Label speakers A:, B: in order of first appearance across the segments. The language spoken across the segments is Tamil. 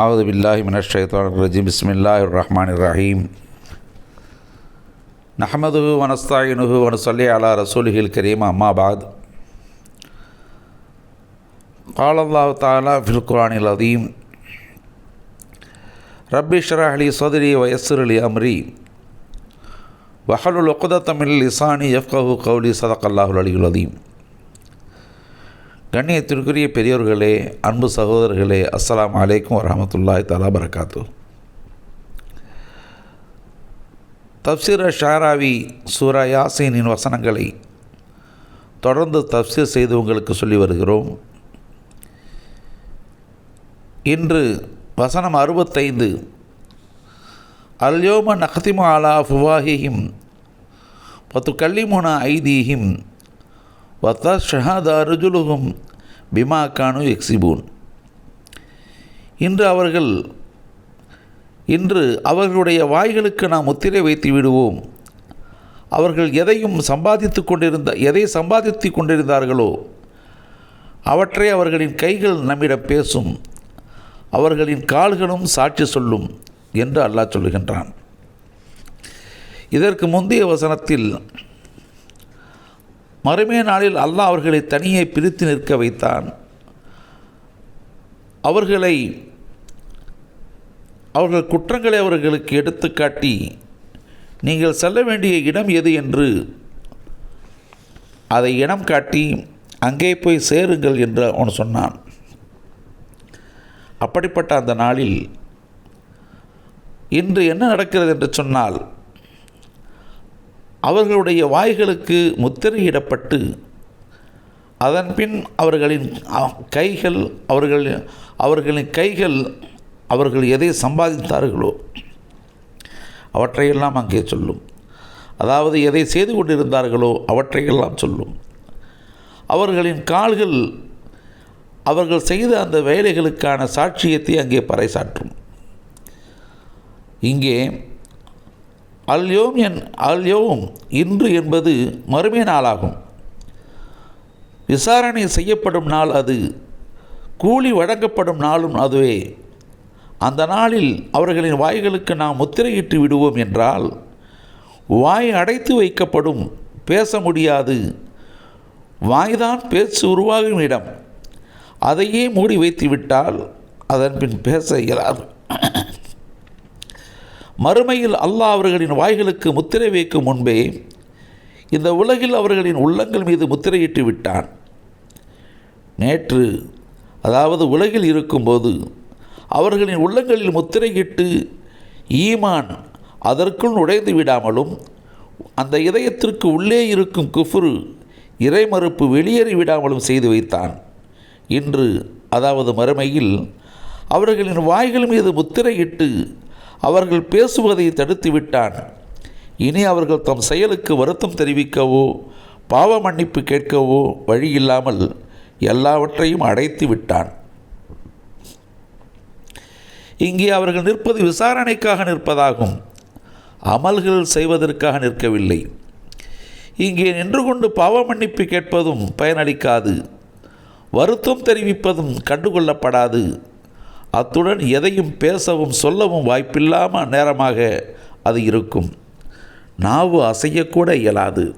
A: அவது பில்லாஹி மினஷைத்தான் ரஜிம் பிஸ்மில்லாஹ் ரஹ்மான் ரஹீம் நஹமதுஹு வனஸ்தாயினுஹு வனசல்லி அலா ரசூலிஹில் கரீம் அம்மாபாத் காலல்லாஹ் தாலா ஃபில் குரானில் அதீம் ரப்பி ஷராஹலி சதுரி வயசுர் அலி அம்ரி வஹலுல் ஒக்குதத்தமில் இசானி எஃப்கஹு கவுலி சதக் அல்லாஹுல் அலியுல் அதீம் கண்ணியத்திற்குரிய பெரியோர்களே அன்பு சகோதரர்களே அஸ்லாம் அலைக்கும் வரமத்துல்லாய் தலா பரகாத்து தப்சீர ஷாராவி சூரா யாசினின் வசனங்களை தொடர்ந்து தப்சீர் செய்து உங்களுக்கு சொல்லி வருகிறோம். இன்று வசனம் அறுபத்தைந்து. அல்யோம நகதிம அலா ஃபுவாஹிஹிம் பத்து கல்லிமுன ஐதீஹிம் வத்த ஷஹாதா ருஜுலுகும் பிமா கானு எக்ஸிபூன் இன்று அவர்கள் இன்று அவர்களுடைய வாய்களுக்கு நாம் முத்திரை வைத்து விடுவோம். அவர்கள் எதையும் சம்பாதித்து கொண்டிருந்த எதை சம்பாதித்து கொண்டிருந்தார்களோ அவற்றை அவர்களின் கைகள் நம்மிடம் பேசும். அவர்களின் கால்களும் சாட்சி சொல்லும் என்று அல்லாஹ் சொல்லுகின்றான். இதற்கு முந்தைய வசனத்தில் மறுமைய நாளில் அல்லாஹ் அவர்களை தனியே பிரித்து நிற்க வைத்தான். அவர்களை அவர்கள் குற்றங்களை அவர்களுக்கு எடுத்துக்காட்டி நீங்கள் செல்ல வேண்டிய இடம் எது என்று அதை இனம் காட்டி அங்கே போய் சேருங்கள் என்று அவன் சொன்னான். அப்படிப்பட்ட அந்த நாளில் இன்று என்ன நடக்கிறது என்று சொன்னால் அவர்களுடைய வாய்களுக்கு முத்திரையிடப்பட்டு அதன்பின் அவர்களின் கைகள் அவர்கள் அவர்களின் கைகள் அவர்கள் எதை சம்பாதித்தார்களோ அவற்றையெல்லாம் அங்கே சொல்லும். அதாவது எதை செய்து கொண்டிருந்தார்களோ அவற்றையெல்லாம் சொல்லும். அவர்களின் கால்கள் அவர்கள் செய்த அந்த வேலைகளுக்கான சாட்சியத்தை அங்கே பறைசாற்றும். இங்கே அல்யோம் என் அல்யோம் இன்று என்பது மறுமை நாளாகும். விசாரணை செய்யப்படும் நாள் அது கூலி வழங்கப்படும் நாளும் அதுவே. அந்த நாளில் அவர்களின் வாய்களுக்கு நாம் முத்திரையிட்டு விடுவோம் என்றால் வாய் அடைத்து வைக்கப்படும் பேச முடியாது. வாய்தான் பேச்சு உருவாகும் இடம். அதையே மூடி வைத்து விட்டால் அதன் பின் பேச இயலாது. மறுமையில் அல்லாஹ் அவர்களின் வாய்களுக்கு முத்திரை வைக்கும் முன்பே இந்த உலகில் அவர்களின் உள்ளங்கள் மீது முத்திரையிட்டு விட்டான். நேற்று அதாவது உலகில் இருக்கும்போது அவர்களின் உள்ளங்களில் முத்திரையிட்டு ஈமான் அதற்குள் நுழைந்து விடாமலும் அந்த இதயத்திற்கு உள்ளே இருக்கும் குஃபுரு இறைமறுப்பு வெளியேறி விடாமலும் செய்து வைத்தான். இன்று அதாவது மறுமையில் அவர்களின் வாய்கள் மீது முத்திரையிட்டு அவர்கள் பேசுவதை தடுத்து விட்டான் இனி அவர்கள் தம் செயலுக்கு வருத்தம் தெரிவிக்கவோ பாவ மன்னிப்பு கேட்கவோ வழி இல்லாமல் எல்லாவற்றையும் அடைத்து விட்டான். இங்கே அவர்கள் நிற்பது விசாரணைக்காக நிற்பதாகும். அமல்கள் செய்வதற்காக நிற்கவில்லை. இங்கே நின்று கொண்டு பாவ மன்னிப்பு கேட்பதும் பயனளிக்காது. வருத்தம் தெரிவிப்பதும் கண்டுகொள்ளப்படாது. அத்துடன் எதையும் பேசவும் சொல்லவும் வாய்ப்பில்லாமல் நேரமாக அது இருக்கும். நாவு அசையக்கூட இயலாது.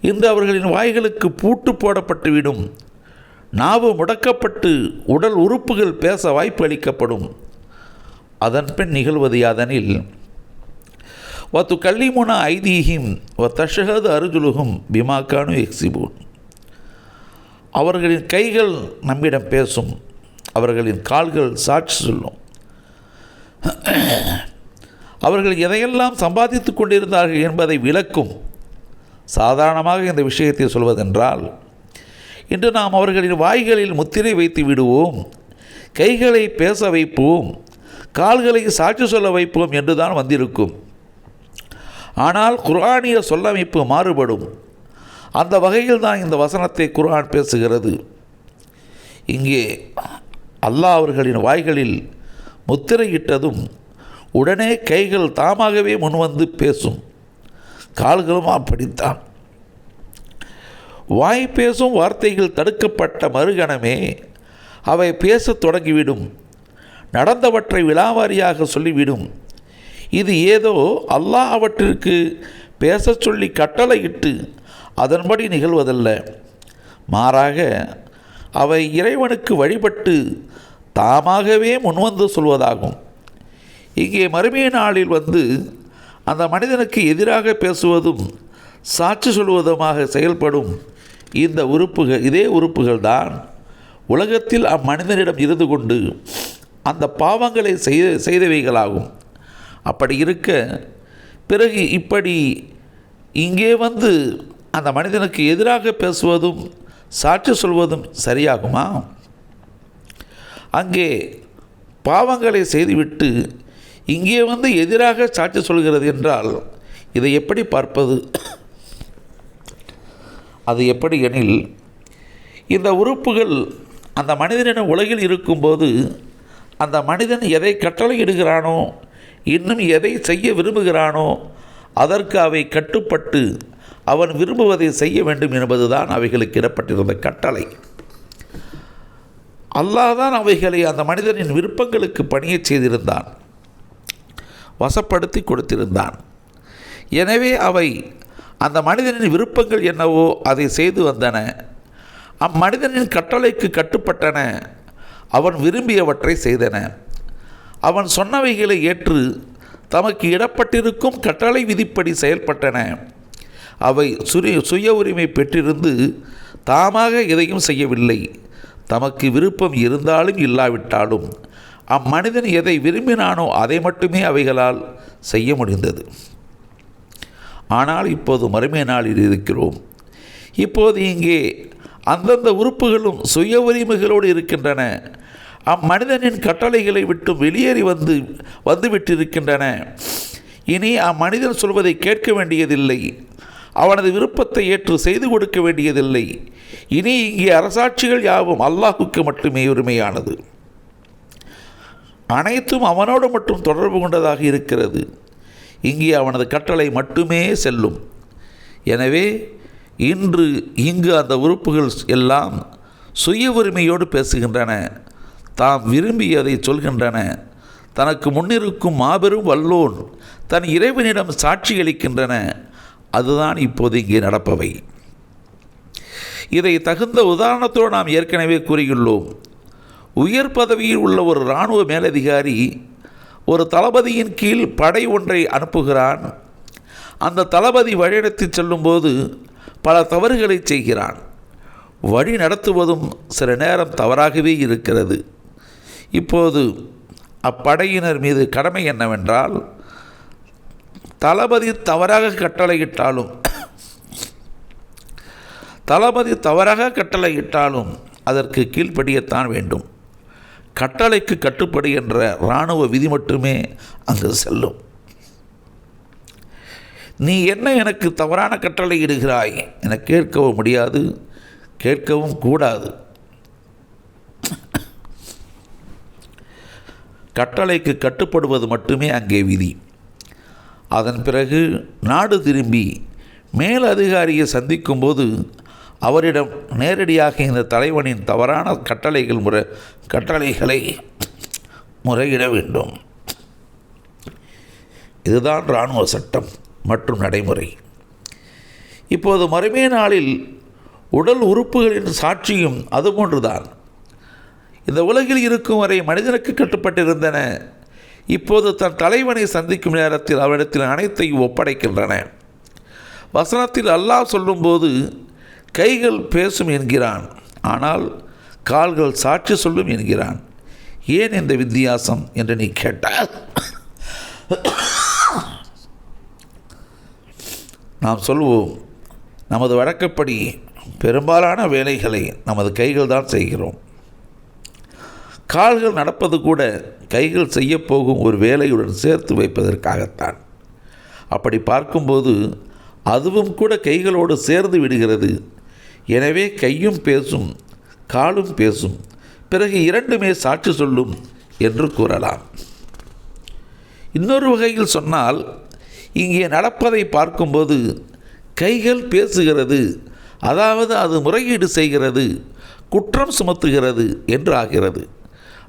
A: இன்று அவர்களின் வாய்களுக்கு பூட்டு போடப்பட்டுவிடும் நாவு முடக்கப்பட்டு உடல் உறுப்புகள் பேச வாய்ப்பு அளிக்கப்படும். அதன் பின் நிகழ்வது யாதனில் ஒத்து கல்லிமுன ஐதீஹிம் ஒ தஷகது அருஜுலுகும் பிமாக்கானு எக்ஸிபூன் அவர்களின் கைகள் நம்மிடம் பேசும். அவர்களின் கால்கள் சாட்சி சொல்லும். அவர்கள் எதையெல்லாம் சம்பாதித்து கொண்டிருந்தார்கள் என்பதை விளக்கும். சாதாரணமாக இந்த விஷயத்தை சொல்வதென்றால் இன்று நாம் அவர்களின் வாய்களில் முத்திரை வைத்து விடுவோம் கைகளை பேச வைப்போம் கால்களை சாட்சி சொல்ல வைப்போம் என்று தான் வந்திருக்கும். ஆனால் குர்ஆனிய சொல்லமைப்பு மாறுபடும். அந்த வகையில் தான் இந்த வசனத்தை குர்ஆன் பேசுகிறது. இங்கே அல்லாஹ் அவர்களின் வாய்களில் முத்திரையிட்டதும் உடனே கைகள் தாமாகவே முன்வந்து பேசும். கால்களும் அப்படித்தான் வாய் பேசும் வார்த்தைகள் தடுக்கப்பட்ட மறுகணமே அவை பேசத் தொடங்கிவிடும். நடந்தவற்றை விலாவாரியாக சொல்லிவிடும். இது ஏதோ அல்லாஹ் அவற்றிற்கு பேசச் சொல்லி கட்டளையிட்டு அதன்படி நிகழ்வதல்ல. மாறாக அவை இறைவனுக்கு வழிபட்டு தாமாகவே முன்வந்து சொல்வதாகும். இங்கே மறுமைய நாளில் வந்து அந்த மனிதனுக்கு எதிராக பேசுவதும் சாட்சி சொல்வதுமாக செயல்படும் இந்த உறுப்புகள் இதே உறுப்புகள் தான் உலகத்தில் அம்மனிதனிடம் இருந்து கொண்டு அந்த பாவங்களை செய்த செய்தவைகளாகும். அப்படி இருக்க பிறகு இப்படி இங்கே வந்து அந்த மனிதனுக்கு எதிராக பேசுவதும் சாட்சி சொல்வதும் சரியாகுமா? அங்கே பாவங்களை செய்துவிட்டு இங்கே வந்து எதிராக சாட்சி சொல்கிறது என்றால் இதை எப்படி பார்ப்பது? அது எப்படி எனில் இந்த உறுப்புகள் அந்த மனிதனிடம் உலகில் இருக்கும்போது அந்த மனிதன் எதை கட்டளையிடுகிறானோ இன்னும் எதை செய்ய விரும்புகிறானோ அதற்கு அவை கட்டுப்பட்டு அவன் விரும்புவதை செய்ய வேண்டும் என்பதுதான் அவைகளுக்கு இடப்பட்டிருந்த கட்டளை. அல்லாதான் அவைகளை அந்த மனிதனின் விருப்பங்களுக்கு பணியச் செய்திருந்தான். வசப்படுத்தி கொடுத்திருந்தான். எனவே அவை அந்த மனிதனின் விருப்பங்கள் என்னவோ அதை செய்து வந்தன. அம்மனிதனின் கட்டளைக்கு கட்டுப்பட்டன. அவன் விரும்பியவற்றை செய்தன. அவன் சொன்னவைகளை ஏற்று தமக்கு இடப்பட்டிருக்கும் கட்டளை விதிப்படி செயல்பட்டன. அவை சுய சுய உரிமை பெற்றிருந்து தாமாக எதையும் செய்யவில்லை. தமக்கு விருப்பம் இருந்தாலும் இல்லாவிட்டாலும் அம்மனிதன் எதை விரும்பினானோ அதை மட்டுமே அவைகளால் செய்ய முடிந்தது. ஆனால் இப்போது மறுமை நாளில் இருக்கிறோம். இப்போது இங்கே அந்தந்த உறுப்புகளும் சுய உரிமைகளோடு இருக்கின்றன. அம்மனிதனின் கட்டளைகளை விட்டு வெளியேறி வந்து வந்துவிட்டிருக்கின்றன. இனி அம்மனிதன் சொல்வதை கேட்க வேண்டியதில்லை. அவனது விருப்பத்தை ஏற்று செய்து கொடுக்க வேண்டியதில்லை. இனி இங்கே அரசாட்சிகள் யாவும் அல்லாஹுக்கு மட்டுமே உரிமையானது. அனைத்தும் அவனோடு மட்டும் தொடர்பு கொண்டதாக இருக்கிறது. இங்கே அவனது கட்டளை மட்டுமே செல்லும். எனவே இன்று இங்கு அந்த உறுப்புகள் எல்லாம் சுய உரிமையோடு பேசுகின்றன. தாம் விரும்பியதை சொல்கின்றன. தனக்கு முன்னிருக்கும் மாபெரும் வல்லோன் தன் இறைவனிடம் சாட்சியளிக்கின்றன அதுதான் இப்போது இங்கே நடப்பவை. இதை தகுந்த உதாரணத்தோடு நாம் ஏற்கனவே கூறியுள்ளோம். உயர் பதவியில் உள்ள ஒரு இராணுவ மேலதிகாரி ஒரு தளபதியின் கீழ் படை ஒன்றை அனுப்புகிறான். அந்த தளபதி வழிநடத்தி செல்லும்போது பல தவறுகளை செய்கிறான். வழி நடத்துவதும் சில நேரம் தவறாகவே இருக்கிறது. இப்போது அப்படையினர் மீது கடமை என்னவென்றால் தளபதி தவறாக கட்டளையிட்டாலும் தளபதி தவறாக கட்டளையிட்டாலும் அதற்கு கீழ்ப்படியத்தான் வேண்டும். கட்டளைக்கு கட்டுப்படி என்ற இராணுவ விதி மட்டுமே அங்கு செல்லும். நீ என்ன எனக்கு தவறான கட்டளை இடுகிறாய்? என கேட்கவும் முடியாது கேட்கவும் கூடாது. கட்டளைக்கு கட்டுப்படுவது மட்டுமே அங்கே விதி. அதன் பிறகு நாடு திரும்பி மேல் அதிகாரியை சந்திக்கும்போது அவரிடம் நேரடியாக இந்த தலைவனின் தவறான கட்டளைகள் முறை கட்டளைகளை முறையிட வேண்டும். இதுதான் இராணுவ சட்டம் மற்றும் நடைமுறை. இப்போது மறுமை நாளில் உடல் உறுப்புகளின் சாட்சியும் அதுபோன்றுதான். இந்த உலகில் இருக்கும் வரை மனிதனுக்கு கட்டுப்பட்டிருந்தன இப்போது தன் தலைவனை சந்திக்கும் நேரத்தில் அவரிடத்தில் அனைத்தையும் ஒப்படைக்கின்றன. வசனத்தில் அல்லாஹ் சொல்லும்போது கைகள் பேசும் என்கிறான். ஆனால் கால்கள் சாட்சி சொல்லும் என்கிறான். ஏன் இந்த வித்தியாசம்? என்று நீ கேட்டால் நாம் சொல்வோம் நமது வழக்கப்படி பெரும்பாலான வேலைகளை நமது கைகள் தான் செய்கிறோம். கால்கள் நடப்பது கூட கைகள் செய்யப்போகும் ஒரு வேலையுடன் சேர்த்து வைப்பதற்காகத்தான். அப்படி பார்க்கும்போது அதுவும் கூட கைகளோடு சேர்ந்து விடுகிறது. எனவே கையும் பேசும் காலும் பேசும் பிறகு இரண்டுமே சாட்சி சொல்லும் என்று கூறலாம். இன்னொரு வகையில் சொன்னால் இங்கே நடப்பதை பார்க்கும்போது கைகள் பேசுகிறது அதாவது அது முறையீடு செய்கிறது குற்றம் சுமத்துகிறது என்று ஆகிறது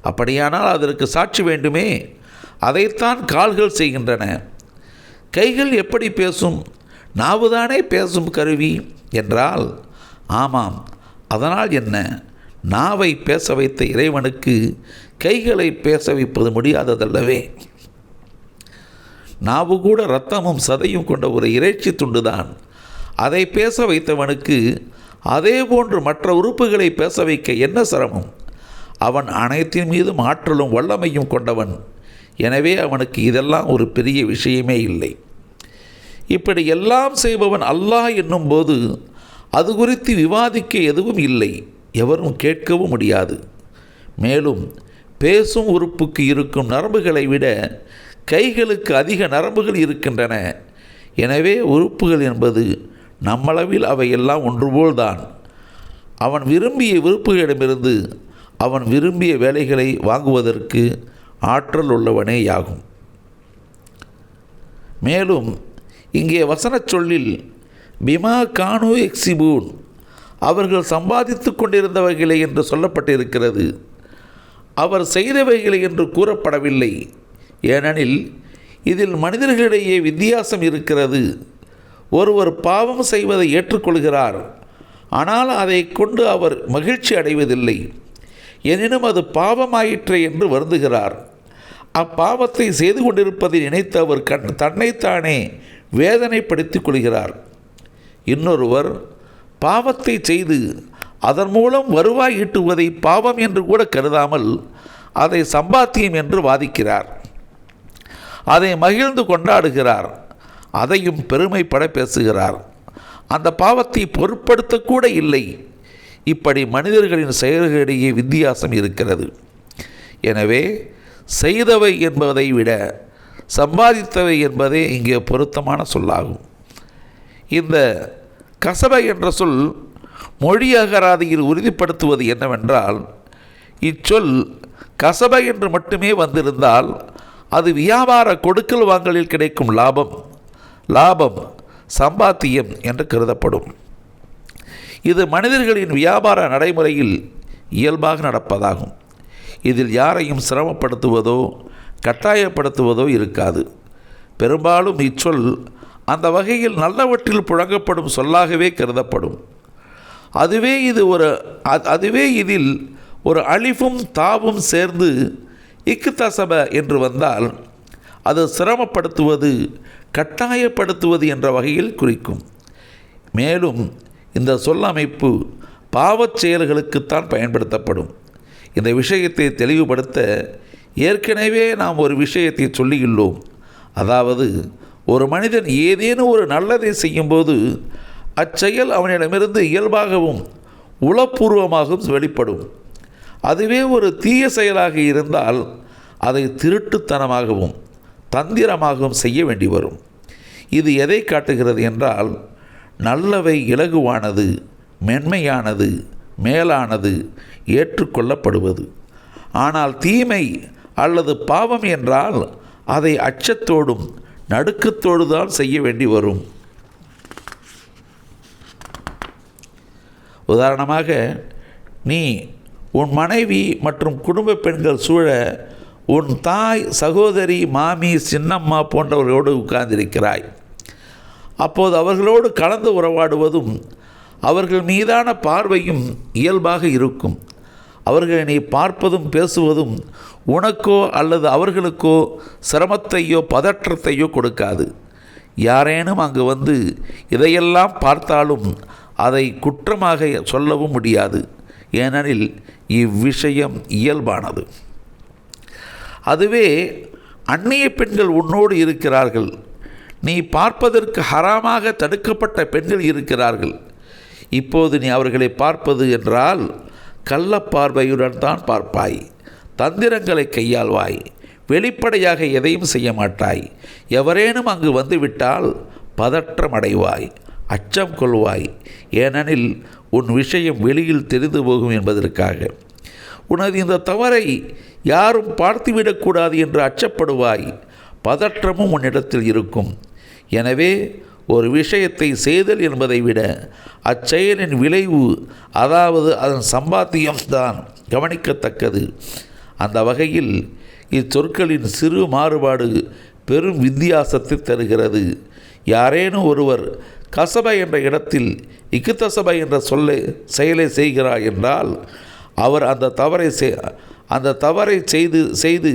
A: அப்படியானால் அதற்கு சாட்சி வேண்டுமே. அதைத்தான் கால்கள் செய்கின்றன. கைகள் எப்படி பேசும்? நாவுதானே பேசும் கருவி என்றால் ஆமாம் அதனால் என்ன? நாவை பேச வைத்த இறைவனுக்கு கைகளை பேச வைப்பது முடியாததல்லவே. நாவு கூட இரத்தமும் சதையும் கொண்ட ஒரு இறைச்சி துண்டுதான். அதை பேச வைத்தவனுக்கு அதே போன்று மற்ற உறுப்புகளை பேச வைக்க என்ன சிரமம்? அவன் அனைத்தின் மீதும் ஆற்றலும் வல்லமையும் கொண்டவன். எனவே அவனுக்கு இதெல்லாம் ஒரு பெரிய விஷயமே இல்லை. இப்படி எல்லாம் செய்பவன் அல்லாஹ் என்னும்போது அது குறித்து விவாதிக்க எதுவும் இல்லை. எவரும் கேட்கவும் முடியாது. மேலும் பேசும் உறுப்புக்கு இருக்கும் நரம்புகளை விட கைகளுக்கு அதிக நரம்புகள் இருக்கின்றன. எனவே உறுப்புகள் என்பது நம்மளவில் அவையெல்லாம் ஒன்றுபோல்தான். அவன் விரும்பிய விருப்புகளிடமிருந்து அவன் விரும்பிய வேலைகளை வாங்குவதற்கு ஆற்றல் உள்ளவனேயாகும் மேலும் இங்கே வசனச் சொல்லில் பிமா கானு எக்ஸிபூன் அவர்கள் சம்பாதித்து கொண்டிருந்தவைகளை என்று சொல்லப்பட்டிருக்கிறது. அவர் செய்தவைகளை என்று கூறப்படவில்லை. ஏனெனில் இதில் மனிதர்களிடையே வித்தியாசம் இருக்கிறது. ஒருவர் பாவம் செய்வதை ஏற்றுக்கொள்கிறார் ஆனால் அதை கொண்டு அவர் மகிழ்ச்சி அடைவதில்லை. எனினும் அது பாவமாயிற்றே என்று வருந்துகிறார். அப்பாவத்தை செய்து கொண்டிருப்பதை நினைத்து அவர் கண் தன்னைத்தானே வேதனைப்படுத்திக் கொள்கிறார். இன்னொருவர் பாவத்தை செய்து அதன் மூலம் வருவாய் ஈட்டுவதை பாவம் என்று கூட கருதாமல் அதை சம்பாத்தியம் என்று வாதிக்கிறார். அதை மகிழ்ந்து கொண்டாடுகிறார். அதையும் பெருமைப்பட பேசுகிறார். அந்த பாவத்தை பொருட்படுத்தக்கூட இல்லை. இப்படி மனிதர்களின் செயல்களிடையே வித்தியாசம் இருக்கிறது. எனவே செய்தவை என்பதை விட சம்பாதித்தவை என்பதே இங்கே பொருத்தமான சொல்லாகும். இந்த கசபை என்ற சொல் மொழி அகராதியில் உறுதிப்படுத்துவது என்னவென்றால் இச்சொல் கசபை என்று மட்டுமே வந்திருந்தால் அது வியாபார கொடுக்கல் வாங்கலில் கிடைக்கும் லாபம் லாபம் சம்பாத்தியம் என்று கருதப்படும். இது மனிதர்களின் வியாபார நடைமுறையில் இயல்பாக நடப்பதாகும். இதில் யாரையும் சிரமப்படுத்துவதோ கட்டாயப்படுத்துவதோ இருக்காது. பெரும்பாலும் இச்சொல் அந்த வகையில் நல்லவற்றில் புழங்கப்படும் சொல்லாகவே கருதப்படும். அதுவே இது ஒரு அதுவே இதில் ஒரு அழிவும் தாவும் சேர்ந்து இக்குத்தசப என்று வந்தால் அது சிரமப்படுத்துவது கட்டாயப்படுத்துவது என்ற வகையில் குறிக்கும். மேலும் இந்த சொல்லமைப்பு பாவச் செயல்களுக்குத்தான் பயன்படுத்தப்படும். இந்த விஷயத்தை தெளிவுபடுத்த ஏற்கனவே நாம் ஒரு விஷயத்தை சொல்லியுள்ளோம். அதாவது ஒரு மனிதன் ஏதேனும் ஒரு நல்லதை செய்யும்போது அச்செயல் அவனிடமிருந்து இயல்பாகவும் உளப்பூர்வமாகவும் வெளிப்படும். அதுவே ஒரு தீய செயலாக இருந்தால் அதை திருட்டுத்தனமாகவும் தந்திரமாகவும் செய்ய வேண்டி வரும். இது எதை காட்டுகிறது என்றால் நல்லவை இலகுவானது மென்மையானது மேலானது ஏற்றுக்கொள்ளப்படுவது. ஆனால் தீமை அல்லது பாவம் என்றால் அதை அச்சத்தோடும் நடுக்கத்தோடு தான் செய்ய வேண்டி வரும். உதாரணமாக நீ உன் மனைவி மற்றும் குடும்ப பெண்கள் சூழ உன் தாய் சகோதரி மாமி சின்னம்மா போன்றவர்களோடு உட்கார்ந்திருக்கிறாய். அப்போது அவர்களோடு கலந்து உறவாடுவதும் அவர்கள் மீதான பார்வையும் இயல்பாக இருக்கும். அவர்களை நீ பார்ப்பதும் பேசுவதும் உனக்கோ அல்லது அவர்களுக்கோ சிரமத்தையோ பதற்றத்தையோ கொடுக்காது. யாரேனும் அங்கு வந்து இதையெல்லாம் பார்த்தாலும் அதை குற்றமாக சொல்லவும் முடியாது. ஏனெனில் இவ்விஷயம் இயல்பானது. அதுவே அந்நிய பெண்கள் உன்னோடு இருக்கிறார்கள். நீ பார்ப்பதற்கு ஹராமாக தடுக்கப்பட்ட பெண்கள் இருக்கிறார்கள். இப்போது நீ அவர்களை பார்ப்பது என்றால் கள்ளப்பார்வையுடன் தான் பார்ப்பாய். தந்திரங்களை கையாள்வாய். வெளிப்படையாக எதையும் செய்ய மாட்டாய். எவரேனும் அங்கு வந்துவிட்டால் பதற்றம் அடைவாய் அச்சம் கொள்வாய். ஏனெனில் உன் விஷயம் வெளியில் தெரிந்து போகும் என்பதற்காக. உனது இந்த தவறை யாரும் பார்த்துவிடக்கூடாது என்று அச்சப்படுவாய். பதற்றமும் உன்னிடத்தில் இருக்கும். எனவே ஒரு விஷயத்தை செய்தல் என்பதை விட அச்செயலின் விளைவு அதாவது அதன் சம்பாத்தியம்தான் கவனிக்கத்தக்கது. அந்த வகையில் இச்சொற்களின் சிறு மாறுபாடு பெரும் வித்தியாசத்தை தருகிறது. யாரேனும் ஒருவர் கசப என்ற இடத்தில் இக்குத்தசப என்ற சொல்லை செயலை செய்கிறார் என்றால் அவர் அந்த தவறை செய் அந்த தவறை செய்து செய்து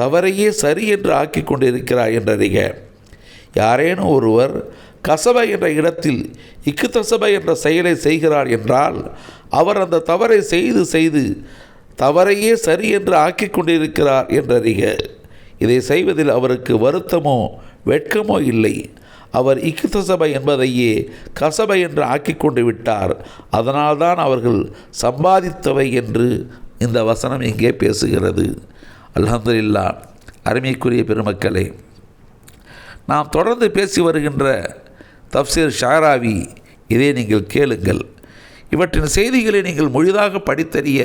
A: தவறையே சரி என்று ஆக்கி கொண்டிருக்கிறாய் என்றறிக. யாரேனும் ஒருவர் கசப என்ற இடத்தில் இக்குத்தசப என்ற செயலை செய்கிறார் என்றால் அவர் அந்த தவறை செய்து செய்து தவறையே சரி என்று ஆக்கி கொண்டிருக்கிறார் என்றறிக. இதை செய்வதில் அவருக்கு வருத்தமோ வெட்கமோ இல்லை. அவர் இக்குத்தசபை என்பதையே கசபை என்று ஆக்கி கொண்டு விட்டார். அதனால்தான் அவர்கள் சம்பாதித்தவை என்று இந்த வசனம் இங்கே பேசுகிறது. அல்ஹம்துலில்லா அருமைக்குரிய பெருமக்களே நாம் தொடர்ந்து பேசி வருகின்ற தப்சீர் ஷாராவி இதை நீங்கள் கேளுங்கள். இவற்றின் செய்திகளை நீங்கள் முழுதாக படித்தறிய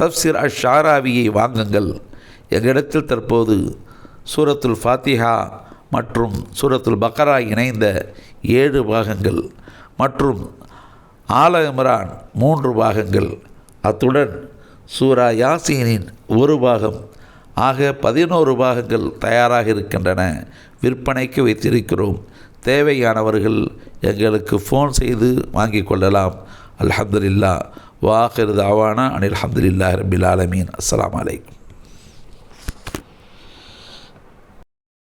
A: தப்சீர் அஷ் ஷாராவியை வாங்குங்கள். எங்களிடத்தில் தற்போது சூரத்துல் ஃபாத்திஹா மற்றும் சூரத்துல் பக்கரா இணைந்த ஏழு பாகங்கள் மற்றும் ஆல இம்ரான் மூன்று பாகங்கள். அத்துடன் சூரா யாசீனின் ஒரு பாகம். ஆக பதினோரு பாகங்கள் தயாராக இருக்கின்றன. விற்பனைக்கு வைத்திருக்கிறோம். தேவையானவர்கள் எங்களுக்கு ஃபோன் செய்து வாங்கிக் கொள்ளலாம். அலமதுல்லா வாஹிர் தாவானா அனில் அஹமதுல்லா ரபில் ஆலமீன். அஸ்லாம் அலைக்கும்.